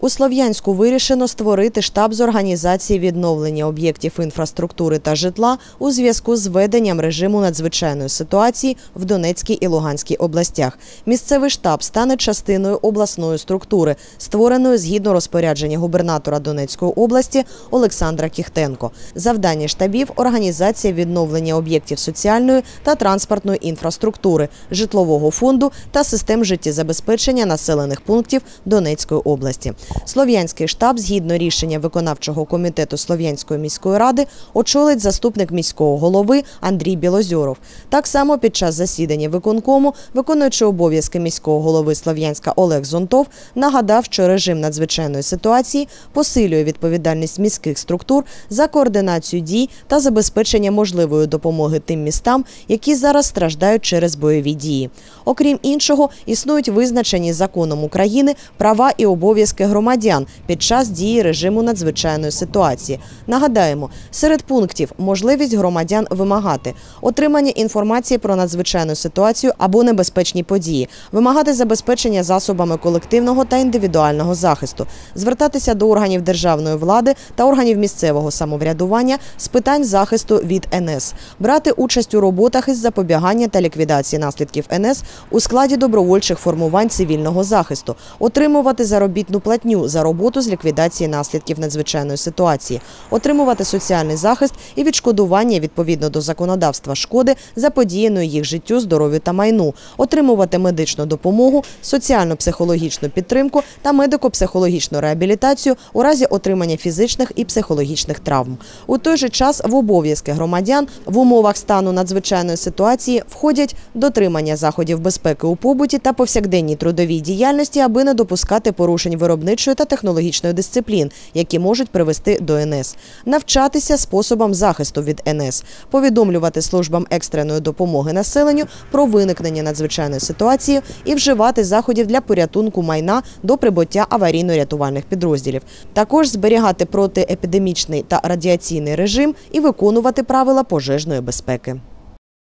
У Слов'янську вирішено створити штаб з організації відновлення об'єктів інфраструктури та житла у зв'язку з введенням режиму надзвичайної ситуації в Донецькій і Луганській областях. Місцевий штаб стане частиною обласної структури, створеної згідно розпорядження губернатора Донецької області Олександра Кіхтенко. Завдання штабів організація відновлення об'єктів соціальної та транспортної інфраструктури, житлового фонду та систем життєзабезпечення населених пунктів Донецької області. Слов'янський штаб, згідно рішення виконавчого комітету Слов'янської міської ради, очолить заступник міського голови Андрій Білозьоров. Так само під час засідання виконкому, виконуючи обов'язки міського голови Слов'янська Олег Зонтов, нагадав, що режим надзвичайної ситуації посилює відповідальність міських структур за координацію дій та забезпечення можливої допомоги тим містам, які зараз страждають через бойові дії. Окрім іншого, існують визначені законом України права і обов'язки громадян під час дії режиму надзвичайної ситуації. Нагадаємо, серед пунктів можливість громадян вимагати отримання інформації про надзвичайну ситуацію або небезпечні події, вимагати забезпечення засобами колективного та індивідуального захисту, звертатися до органів державної влади та органів місцевого самоврядування з питань захисту від НС, брати участь у роботах із запобігання та ліквідації наслідків НС у складі добровольчих формувань цивільного захисту, отримувати заробітну платню за роботу з ліквідації наслідків надзвичайної ситуації, отримувати соціальний захист і відшкодування відповідно до законодавства шкоди заподіяної їх життю, здоров'ю та майну, отримувати медичну допомогу, соціально-психологічну підтримку та медико-психологічну реабілітацію у разі отримання фізичних і психологічних травм. У той же час в обов'язки громадян в умовах стану надзвичайної ситуації входять дотримання заходів безпеки у побуті та повсякденній трудовій діяльності, аби не допускати порушень виробничої та технологічної дисциплін, які можуть привести до НС, навчатися способам захисту від НС, повідомлювати службам екстреної допомоги населенню про виникнення надзвичайної ситуації і вживати заходів для порятунку майна до прибуття аварійно-рятувальних підрозділів. Також зберігати протиепідемічний та радіаційний режим і виконувати правила пожежної безпеки.